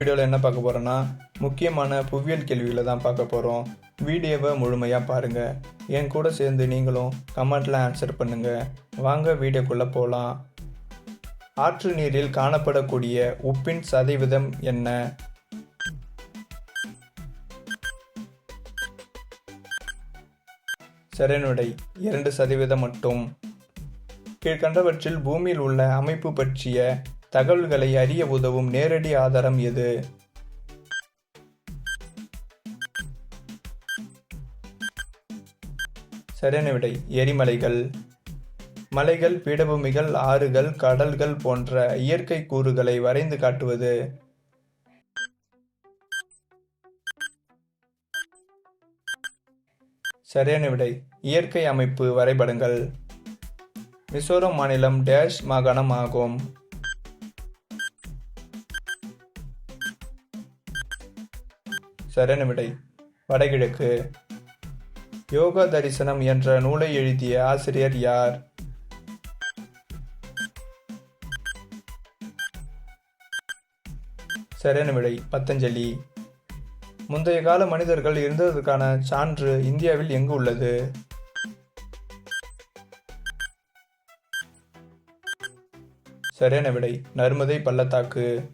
வீடியோவில் என்ன பார்க்க போகிறோன்னா முக்கியமான புவியியல் கேள்விகளை தான் பார்க்க போகிறோம் வீடியோவை முழுமையாக பாருங்கள் என் கூட சேர்ந்து நீங்களும் கமெண்டில் ஆன்சர் பண்ணுங்கள் வாங்க வீடியோக்குள்ளே போகலாம் ஆற்று நீரில் காணப்படக்கூடிய உப்பின் சதவீதம் என்ன? சரணுடை இரண்டு சதவீதம் மட்டும். கீழ்கண்டவற்றில் பூமியில் உள்ள அமைப்பு பற்றிய தகவல்களை அறிய உதவும் நேரடி ஆதாரம் எது? சரியான விடை எரிமலைகள். மலைகள் பீடபூமிகள் ஆறுகள் கடல்கள் போன்ற இயற்கை கூறுகளை வரைந்து காட்டுவது. சரியான விடை இயற்கை அமைப்பு வரைபடங்கள். மிசோரம் மாநிலம் டேஷ் மாகாணம் ஆகும். சரியான விடை. வடகிழக்கு. யோகா தரிசனம் என்ற நூலை எழுதிய ஆசிரியர் யார்? சரியான விடை பத்தஞ்சலி. முந்தைய கால மனிதர்கள் இருந்ததற்கான சான்று இந்தியாவில் எங்கு உள்ளது? சரியான விடை நர்மதை பள்ளத்தாக்கு.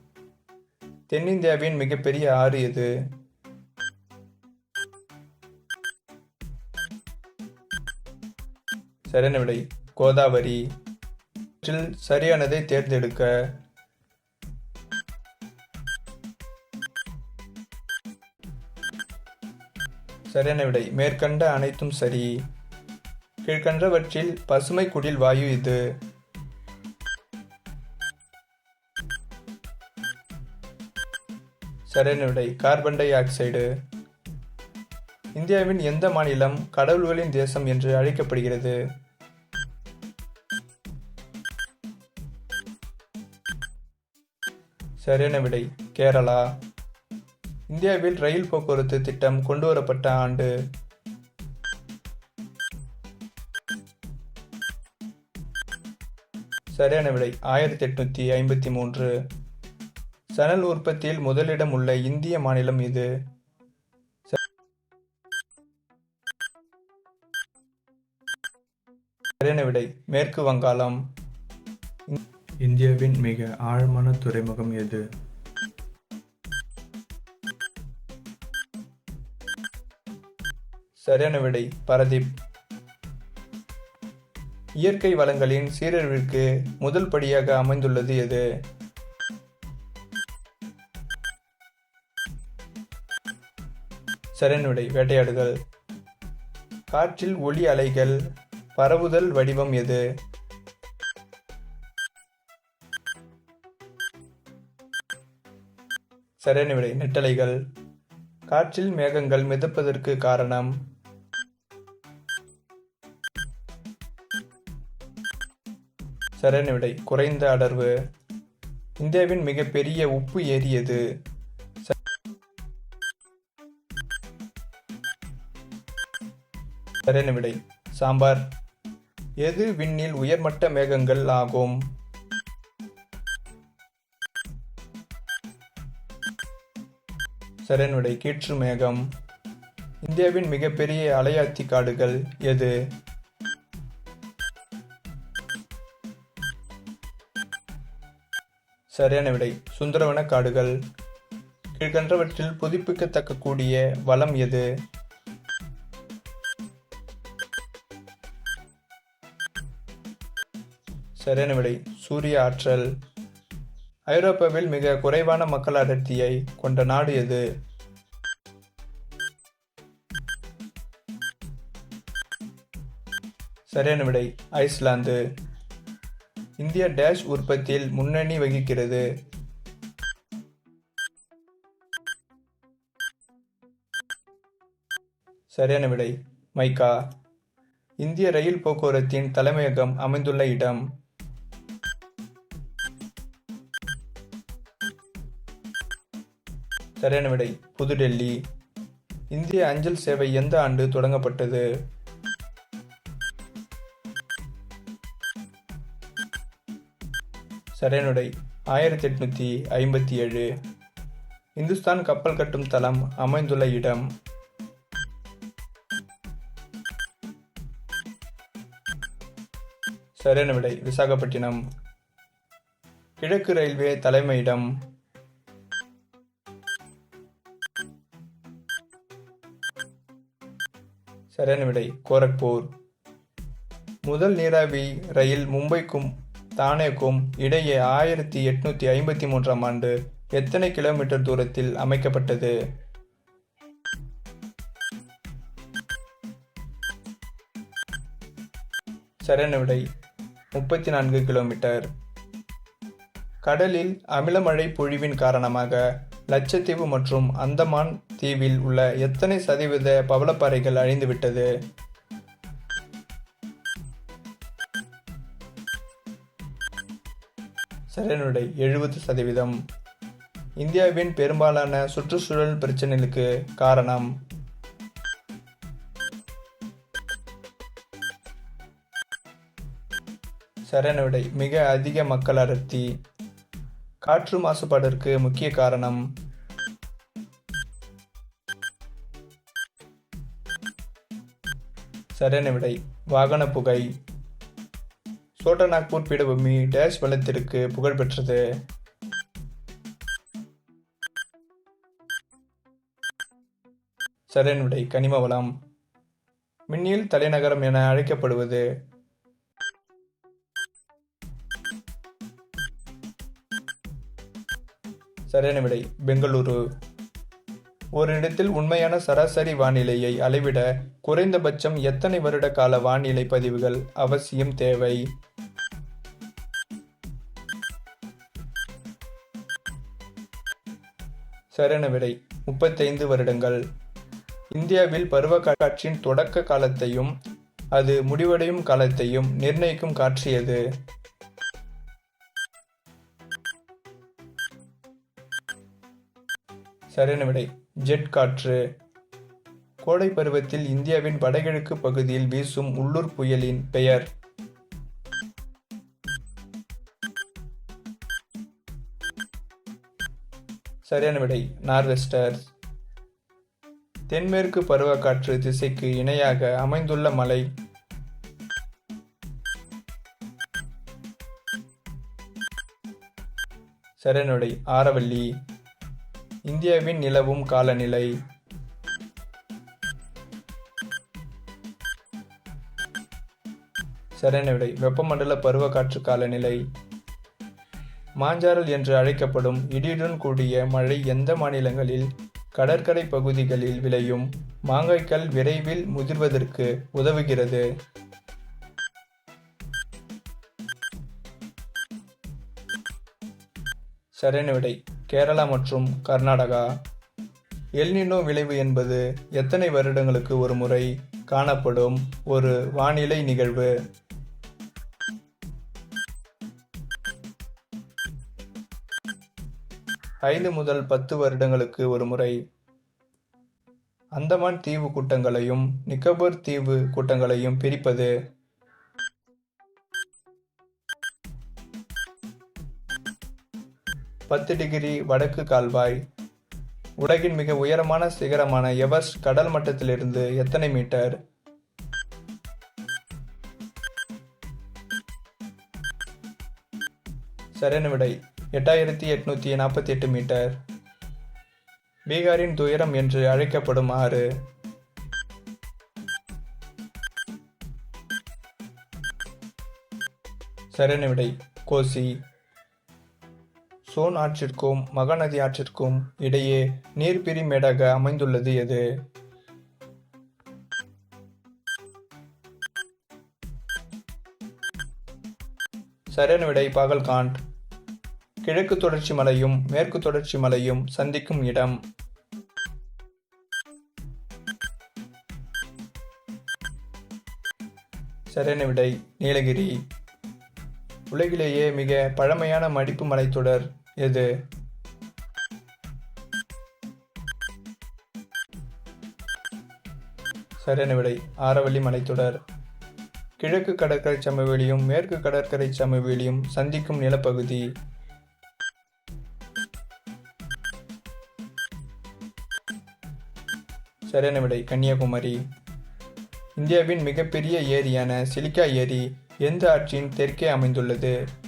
தென்னிந்தியாவின் மிகப்பெரிய ஆறு எது? சரியான விடை கோதாவரி. இவற்றில் சரியானதை தேர்ந்தெடுக்க. சரியான விடை மேற்கண்ட அனைத்தும் சரி. கீழ்கண்டவற்றில் பசுமை குடில் வாயு இது. சரியான விடை கார்பன் டை ஆக்சைடு. இந்தியாவின் எந்த மாநிலம் கடவுள்களின் தேசம் என்று அழைக்கப்படுகிறது? சரியான விடை. கேரளா. இந்தியாவில் ரயில் போக்குவரத்து திட்டம் கொண்டு வரப்பட்ட ஆண்டு. சரியான விடை. ஆயிரத்தி எட்நூத்தி ஐம்பத்தி மூன்று. சணல் உற்பத்தியில் முதலிடம் உள்ள இந்திய மாநிலம் இது. சரியான விடை. மேற்கு வங்காளம். இந்தியாவின் மிக ஆழமான துறைமுகம் எது? சரியான விடை பரதீப். இயற்கை வளங்களின் சீரழிவிற்கு முதல் படியாக அமைந்துள்ளது எது? சரணுடை வேட்டையாடுதல். காற்றில் ஒளி அலைகள் பரவுதல் வடிவம் எது? சரியான விடை நெட்டலைகள். காற்றில் மேகங்கள் மிதப்பதற்கு காரணம். சரியான விடை குறைந்த அடர்வு. இந்தியாவின் மிகப்பெரிய உப்பு ஏரி எது சரியான விடை சாம்பார். எது விண்ணில் உயர்மட்ட மேகங்கள் ஆகும்? சரியான விடை கீற்று மேகம். இந்தியாவின் மிகப்பெரிய அலையாத்தி காடுகள் எது? சரியான விடை சுந்தரவன காடுகள். கீழ்கன்றவற்றில் புதுப்பிக்கத்தக்க கூடிய வளம் எது? சரியான விடை சூரிய ஆற்றல். ஐரோப்பாவில் மிக குறைவான மக்கள் அடர்த்தியை கொண்ட நாடு எது? சரியான விடை ஐஸ்லாந்து. இந்தியா டேஷ் உற்பத்தியில் முன்னணி வகிக்கிறது. சரியான விடை மைக்கா. இந்திய ரயில் போக்குவரத்தின் தலைமையகம் அமைந்துள்ள இடம். சரியான விடை புதுடெல்லி. இந்திய அஞ்சல் சேவை எந்த ஆண்டு தொடங்கப்பட்டது? சரியான விடை ஆயிரத்தி எட்நூற்றி ஐம்பத்தி ஏழு. இந்துஸ்தான் கப்பல் கட்டும் தளம் அமைந்துள்ள இடம். சரியான விடை விசாகப்பட்டினம். கிழக்கு ரயில்வே தலைமையிடம் சரியான விடை கோரக்பூர். முதல் நீராவி ரயில் மும்பைக்கும் தானேக்கும் இடையே ஆயிரத்தி எட்நூத்தி ஐம்பத்தி மூன்றாம் ஆண்டு எத்தனை கிலோமீட்டர் தூரத்தில் அமைக்கப்பட்டது? சரியான விடை முப்பத்தி நான்கு கிலோமீட்டர். கடலில் அமிலமழை பொழிவின் காரணமாக லட்சத்தீவு மற்றும் அந்தமான் தீவில் உள்ள எத்தனை சதவீத பவளப்பாறைகள் அழிந்துவிட்டது? சரணுடை எழுபது சதவீதம். இந்தியாவின் பெரும்பாலான சுற்றுச்சூழல் பிரச்சனைகளுக்கு காரணம். சரணுடை மிக அதிக மக்கள் அடர்த்தி. காற்று மாசுபாட்டிற்கு முக்கிய காரணம். சரியான விடை வாகன புகை. சோட்டா நாக்பூர் பீடபூமி டேஷ் வளத்திற்கு புகழ் பெற்றது. சரியான விடை கனிம வளம். மின்னியல் தலைநகரம் என அழைக்கப்படுவது சரியான விடை. பெங்களூரு. ஒரு இடத்தில் உண்மையான சராசரி வானிலையை அளவிட குறைந்தபட்சம் எத்தனை வருட கால வானிலை பதிவுகள் அவசியம் தேவை? சரியான விடை முப்பத்தைந்து வருடங்கள். இந்தியாவில் பருவ காற்றின் தொடக்க காலத்தையும் அது முடிவடையும் காலத்தையும் நிர்ணயிக்கும் காற்றியது சரியான விடை. ஜெட் காற்று. கோடை பருவத்தில் இந்தியாவின் வடகிழக்கு பகுதியில் வீசும் உள்ளூர் புயலின் பெயர். சரியான விடை. நார்வெஸ்டர். தென்மேற்கு பருவக்காற்று திசைக்கு இணையாக அமைந்துள்ள மலை. சரியான விடை. ஆரவல்லி இந்தியாவின் நிலவும் காலநிலை. சரியான விடை. வெப்பமண்டல பருவக்காற்று காலநிலை. மாஞ்சாரல் என்று அழைக்கப்படும் இடியுடன் கூடிய மழை எந்த மாநிலங்களில் கடற்கரை பகுதிகளில் விளையும்? மாங்காய்கள் விரைவில் முதிர்வதற்கு உதவுகிறது. சரியான விடை. கேரளா மற்றும் கர்நாடகா. எல்னினோ விளைவு என்பது எத்தனை வருடங்களுக்கு ஒரு முறை காணப்படும் ஒரு வானிலை நிகழ்வு? ஐந்து முதல் பத்து வருடங்களுக்கு ஒரு முறை. அந்தமான் தீவு கூட்டங்களையும் நிக்கோபர் தீவு கூட்டங்களையும் பிரிப்பது பத்து டிகிரி வடக்கு கால்வாய். உலகின் மிக உயரமான சிகரமான எவர்ஸ்ட் கடல் மட்டத்திலிருந்து எத்தனை மீட்டர்? சரியான விடை எட்டாயிரத்தி எட்நூத்தி நாற்பத்தி எட்டு மீட்டர். பீகாரின் துயரம் என்று அழைக்கப்படும் ஆறு. சரியான விடை கோசி சோன் ஆற்றிற்கும் மகாநதி ஆற்றிற்கும் இடையே நீர்பிரி மேடாக அமைந்துள்ளது எது? சரியான விடை பாகல்காண்ட். கிழக்கு தொடர்ச்சி மலையும் மேற்கு தொடர்ச்சி மலையும் சந்திக்கும் இடம். சரியான விடை நீலகிரி. உலகிலேயே மிக பழமையான மடிப்பு மலைத்தொடர் எது? சரியான விடை. ஆரவல்லி மலைத்தொடர். கிழக்கு கடற்கரை சமவெளியும் மேற்கு கடற்கரை சமவெளியும் சந்திக்கும் நிலப்பகுதி. சரியான விடை. கன்னியாகுமரி. இந்தியாவின் மிகப்பெரிய ஏரியான சிலிக்கா ஏரி எந்த ஆற்றின் தெற்கே அமைந்துள்ளது?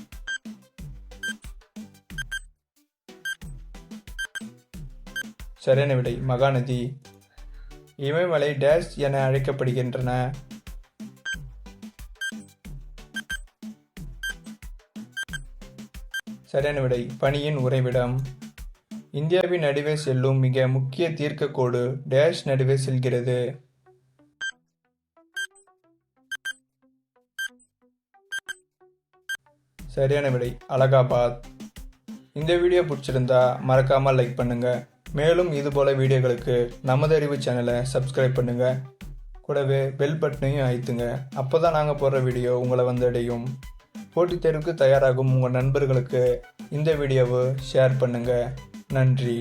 சரியான விடை மகாநதி. இமயமலை டேஷ் என அழைக்கப்படுகின்றன. சரியான விடை பனியின் உறைவிடம். இந்தியாவின் நடுவே செல்லும் மிக முக்கிய தீர்க்கக்கோடு டேஷ் நடுவே செல்கிறது. சரியான விடை அலகாபாத். இந்த வீடியோ பிடிச்சிருந்தா மறக்காமல் லைக் பண்ணுங்கள் மேலும் இதுபோல் வீடியோகளுக்கு நமது அறிவு சேனலை சப்ஸ்கிரைப் பண்ணுங்கள் கூடவே பெல் பட்டனையும் அழுத்துங்க. அப்போ தான் நாங்கள் போடுற வீடியோ உங்களை வந்தடையும் போட்டித் தேர்வுக்கு தயாராகும் உங்கள் நண்பர்களுக்கு இந்த வீடியோவை ஷேர் பண்ணுங்கள் நன்றி.